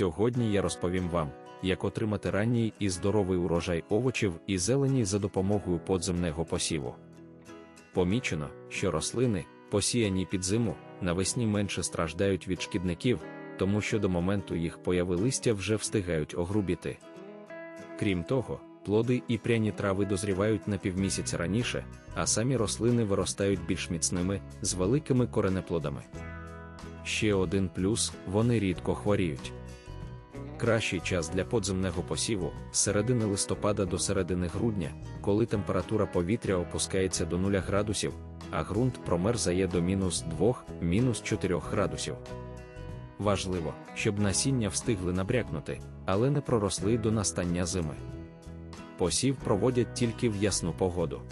Сьогодні я розповім вам, як отримати ранній і здоровий урожай овочів і зелені за допомогою подземного посіву. Помічено, що рослини, посіяні під зиму, навесні менше страждають від шкідників, тому що до моменту їх появи листя вже встигають огрубіти. Крім того, плоди і пряні трави дозрівають на півмісяця раніше, а самі рослини виростають більш міцними, з великими коренеплодами. Ще один плюс вони рідко хворіють. Кращий час для подземного посіву з середини листопада до середини грудня, коли температура повітря опускається до 0 градусів, а ґрунт промерзає до мінус 2, мінус 4 градусів. Важливо, щоб насіння встигли набрякнути, але не проросли до настання зими. Посів проводять тільки в ясну погоду.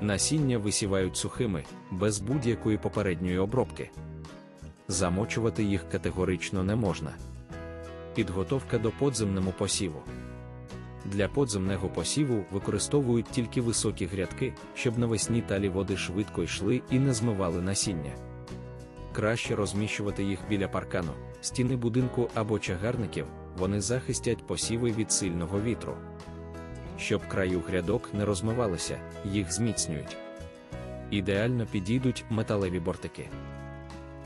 Насіння висівають сухими, без будь-якої попередньої обробки. Замочувати їх категорично не можна. Підготовка до подземному посіву. Для подземного посіву використовують тільки високі грядки, щоб навесні талі води швидко йшли і не змивали насіння. Краще розміщувати їх біля паркану, стіни будинку або чагарників, вони захистять посіви від сильного вітру. Щоб краю грядок не розмивалися, їх зміцнюють. Ідеально підійдуть металеві бортики.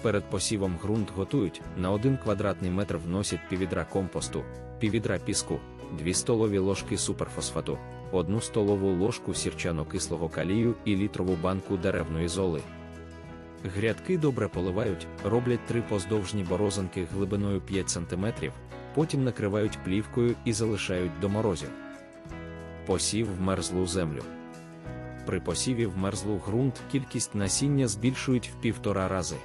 Перед посівом ґрунт готують, на 1 квадратний метр вносять піввідра компосту, піввідра піску, 2 столові ложки суперфосфату, 1 столову ложку сірчано-кислого калію і літрову банку деревної золи. Грядки добре поливають, роблять три поздовжні борозинки глибиною 5 см, потім накривають плівкою і залишають до морозів. Посів в мерзлу землю. При посіві в мерзлу ґрунт кількість насіння збільшують в півтора рази.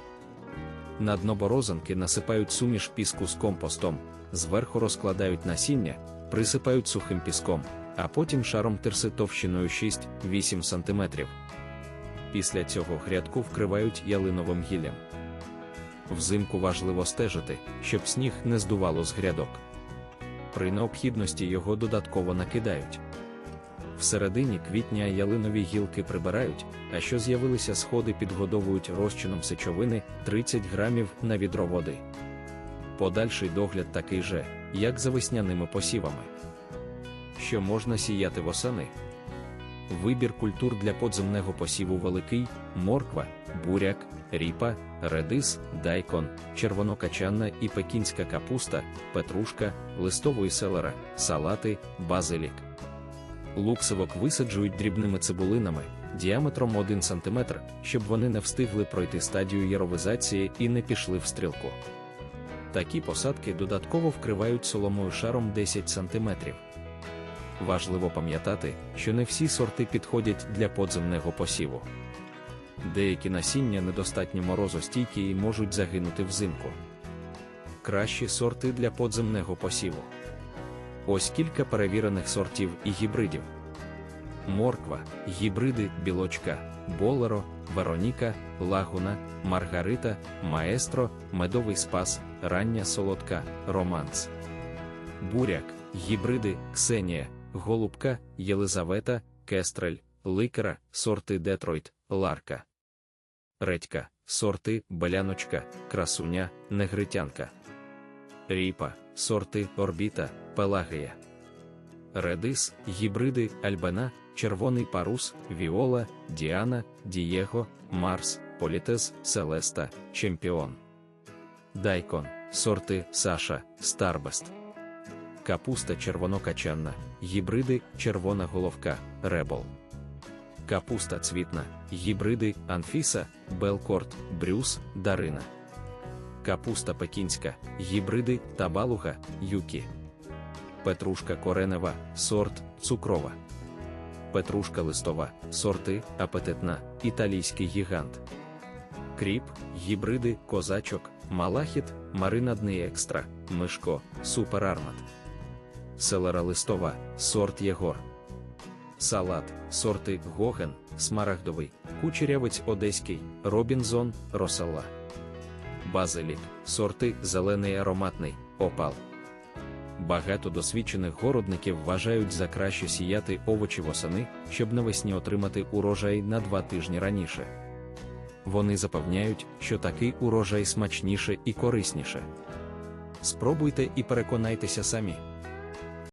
На дно борозинки насипають суміш піску з компостом, зверху розкладають насіння, присипають сухим піском, а потім шаром тирси товщиною 6-8 см. Після цього грядку вкривають ялиновим гіллям. Взимку важливо стежити, щоб сніг не здувало з грядок. При необхідності його додатково накидають. В середині квітня ялинові гілки прибирають, а що з'явилися сходи підгодовують розчином сечовини 30 грамів на відро води. Подальший догляд такий же, як за весняними посівами. Що можна сіяти восени? Вибір культур для подземного посіву великий, морква, буряк, ріпа, редис, дайкон, червонокачанна і пекінська капуста, петрушка, листової селера, салати, базилік. Луксивок висаджують дрібними цибулинами діаметром 1 см, щоб вони не встигли пройти стадію яровизації і не пішли в стрілку. Такі посадки додатково вкривають соломою шаром 10 см. Важливо пам'ятати, що не всі сорти підходять для подземного посіву. Деякі насіння недостатньо морозостійкі і можуть загинути взимку. Кращі сорти для подземного посіву. Ось кілька перевірених сортів і гібридів: морква, гібриди білочка, болеро, Вероніка, лагуна, маргарита, маестро, медовий спас, рання солодка, романс, буряк, гібриди, ксенія, голубка, Єлизавета, кестрель, ликера, сорти Детройт, ларка, редька, сорти беляночка, красуня, негритянка, ріпа, сорти орбіта, пелагія. Редис, гібриди, альбена, червоний парус, віола, діана, дієго, Марс, Політез, Селеста, Чемпіон. Дайкон, сорти Саша, Старбест. Капуста червонокачанна, гібриди, червона головка, Ребол. Капуста цвітна, гібриди, Анфіса, Белкорт, Брюс, Дарина. Капуста пекінська, гібриди, Табалуга, Юкі. Петрушка коренева, сорт, цукрова. Петрушка листова, сорти, апетитна, італійський гігант. Кріп, гібриди, козачок, малахіт, маринадний екстра, мишко, суперармат. Селера листова, сорт Єгор. Салат, сорти Гоген, смарагдовий, кучерявець одеський, Робінзон, Росалла. Базилік, сорти зелений ароматний, опал. Багато досвідчених городників вважають за краще сіяти овочі восени, щоб навесні отримати урожай на два тижні раніше. Вони запевняють, що такий урожай смачніше і корисніше. Спробуйте і переконайтеся самі.